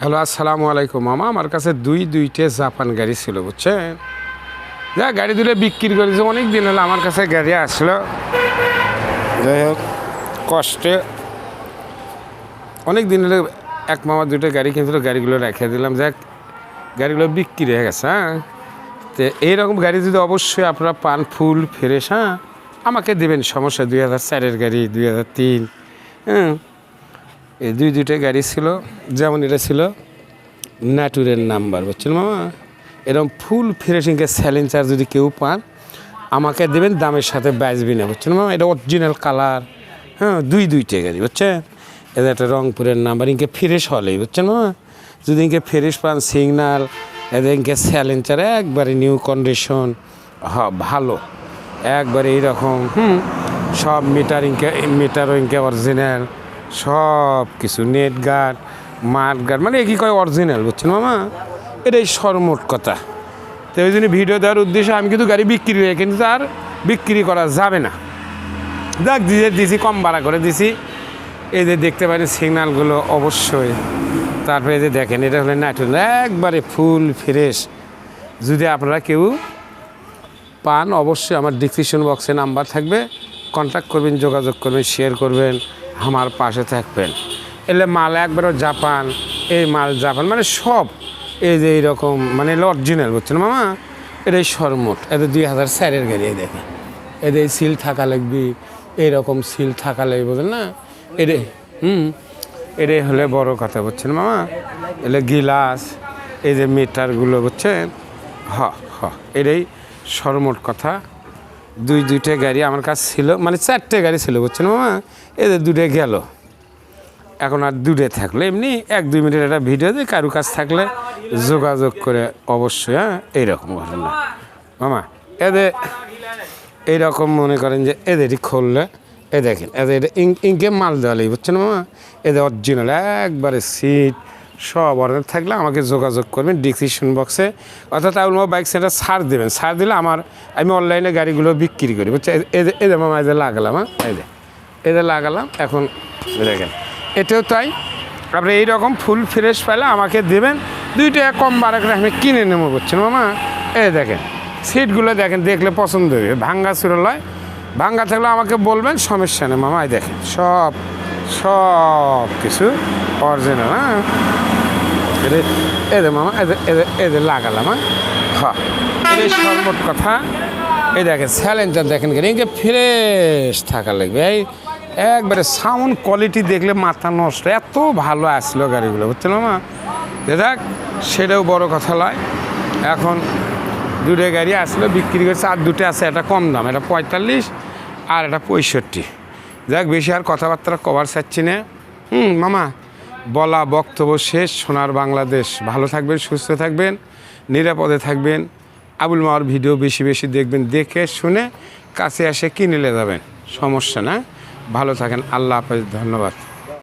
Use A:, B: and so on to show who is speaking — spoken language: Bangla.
A: হ্যালো আসসালামু আলাইকুম। মামা আমার কাছে দুই দুইটে জাপান গাড়ি ছিল বুঝছেন? যা গাড়ি দুটো বিক্রি করেছে অনেক দিন হলো আমার কাছে গাড়ি আসলো। যাই হোক। কষ্টে। অনেক দিন হলে এক মামা দুটো গাড়ি কিনছিল গাড়িগুলো রেখে দিলাম। যাক গাড়িগুলো বিক্রি হয়ে গেছে হ্যাঁ? তো এইরকম গাড়ি যদি অবশ্যই আপনারা পান ফুল ফ্রেশ হ্যাঁ? আমাকে দেবেন সমস্যা দুই হাজার চারের গাড়ি দুই হাজার তিন হ্যাঁ? এই দুই দুইটা গাড়ি ছিল, যেমন এটা ছিল ন্যাটুরের নাম্বার, বুঝছেন মামা? এরকম ফুল ফিনিশিংকে স্যালেঞ্চার যদি কেউ পান, আমাকে দেবেন দামের সাথে বাজবি না বুঝছেন মামা? এটা অরিজিনাল কালার হ্যাঁ দুই দুইটা গাড়ি, বুঝছেন? এটা একটা রংপুরের নাম্বার ইনকে ফ্রেশ হলেই, বুঝছেন মামা? যদি ইনকে ফ্রেশ পান সিগনাল এদের ইনকে স্যালেঞ্চার একবারে নিউ কন্ডিশন হ, ভালো, একবারে এইরকম, হুম? সব মিটার ইনকে মিটারও ইনকে অরিজিনাল সব কিছু, নেট গার্ড মাঠ গার্ড মানে একই কয় অরিজিনাল বুঝছেন মামা? এটাই সর্বমোট কথা। তো ওই জন্য ভিডিও দেওয়ার উদ্দেশ্যে আমি কিন্তু গাড়ি বিক্রি হয়ে কিন্তু আর বিক্রি করা যাবে না। দেখ দিয়ে দিছি, কম ভাড়া করে দিছি। এই যে দেখতে পারেন সিগনালগুলো অবশ্যই। তারপরে যে দেখেন, এটা হলো নাইট্রোজেন, একবারে ফুল ফ্রেশ। যদি আপনারা কেউ পান, অবশ্যই আমার ডিসক্রিপশন বক্সে নাম্বার থাকবে। কন্ট্যাক্ট করবেন, যোগাযোগ করবেন শেয়ার করবেন। আমার পাশে থাকবেন। এলে মাল একবারও জাপান, এই মাল জাপান মানে সব এই যে এইরকম মানে অরিজিনাল বুঝছেন মামা? এটাই সরমোট এদের দুই হাজার চারের গাড়ি দেখেন। এদের সিল থাকা লাগবে, এইরকম সিল থাকা লাগবে, বুঝলেন না? এরে, হুম, এটাই হলে বড় কথা, বুঝছেন মামা? এলে গিলাস, এই যে মিটারগুলো, বুঝছেন? হ হ, এটাই সরমোট কথা। দুই, দুইটা গাড়ি আমার কাছে ছিল মানে চারটে গাড়ি ছিল, বুঝছেন মামা? এদের দুটো গেল। এখন আর দূরে থাকলে। এমনি এক, দুই মিনিট একটা ভিডিও দিয়ে কারু কাজ থাকলে যোগাযোগ করে অবশ্যই হ্যাঁ? এইরকম ঘটনা। মামা, এদের এইরকম মনে করেন যে এদেরই খুললে, এ দেখেন, এদের এটা ইঙ্ক- মাল দেওয়ালেই বুঝছেন মামা? এদের অরিজিনাল একবারে সিট সব অর্ডার থাকলে আমাকে যোগাযোগ করবেন ডিসক্রিপশন বক্সে অর্থাৎ আউল বাইক সেন্টার ছাড় দেবেন। ছাড় দিলে আমার আমি অনলাইনে গাড়িগুলো বিক্রি করি। বুঝছে এদের এদের মামা এদের লাগালাম হ্যাঁ? এই যে। এদের লাগালাম এখন দেখেন। এটাও তাই। আপনি এইরকম ফুল ফ্রেশ পাইলে আমাকে দেবেন। দুইটা কম বারো করে আমি কিনে নেব বুঝছেন মামা? এ দেখেন সিটগুলো দেখেন দেখলে পছন্দ হবে। ভাঙ্গা সুরলয়। ভাঙ্গা থাকলে আমাকে বলবেন সমস্যা নেই মামা এই দেখেন। সব সব কিছু অরিজিনাল হ্যাঁ? এদের মামা এদের এদের এদের লাগালাম হ্যাঁ? সর্বট কথা এই দেখেন স্যালেঞ্জার দেখেন কেন? ফ্রেশ থাকা লাগবে এই একবারে সাউন্ড কোয়ালিটি দেখলে মাথা নষ্ট এত ভালো আসলো গাড়িগুলো বুঝছেন মামা? যে দেখ সেটাও বড় কথা নয় এখন দুটো গাড়ি আসলো বিক্রি করছে আর দুটো আছে এটা কম দাম এটা পঁয়তাল্লিশ আর এটা পঁয়ষট্টি। যাক বেশি আর কথাবার্তা কভার চাচ্ছি না। হুম মামা বলা বক্তব্য শেষ, সোনার বাংলাদেশ। ভালো থাকবেন, সুস্থ থাকবেন, নিরাপদে থাকবেন। আবুল মাওয়ার ভিডিও বেশি বেশি দেখবেন, দেখে শুনে কাছে এসে কিনে যাবেন। সমস্যা না। ভালো থাকেন, আল্লাহ হাফেজ, ধন্যবাদ।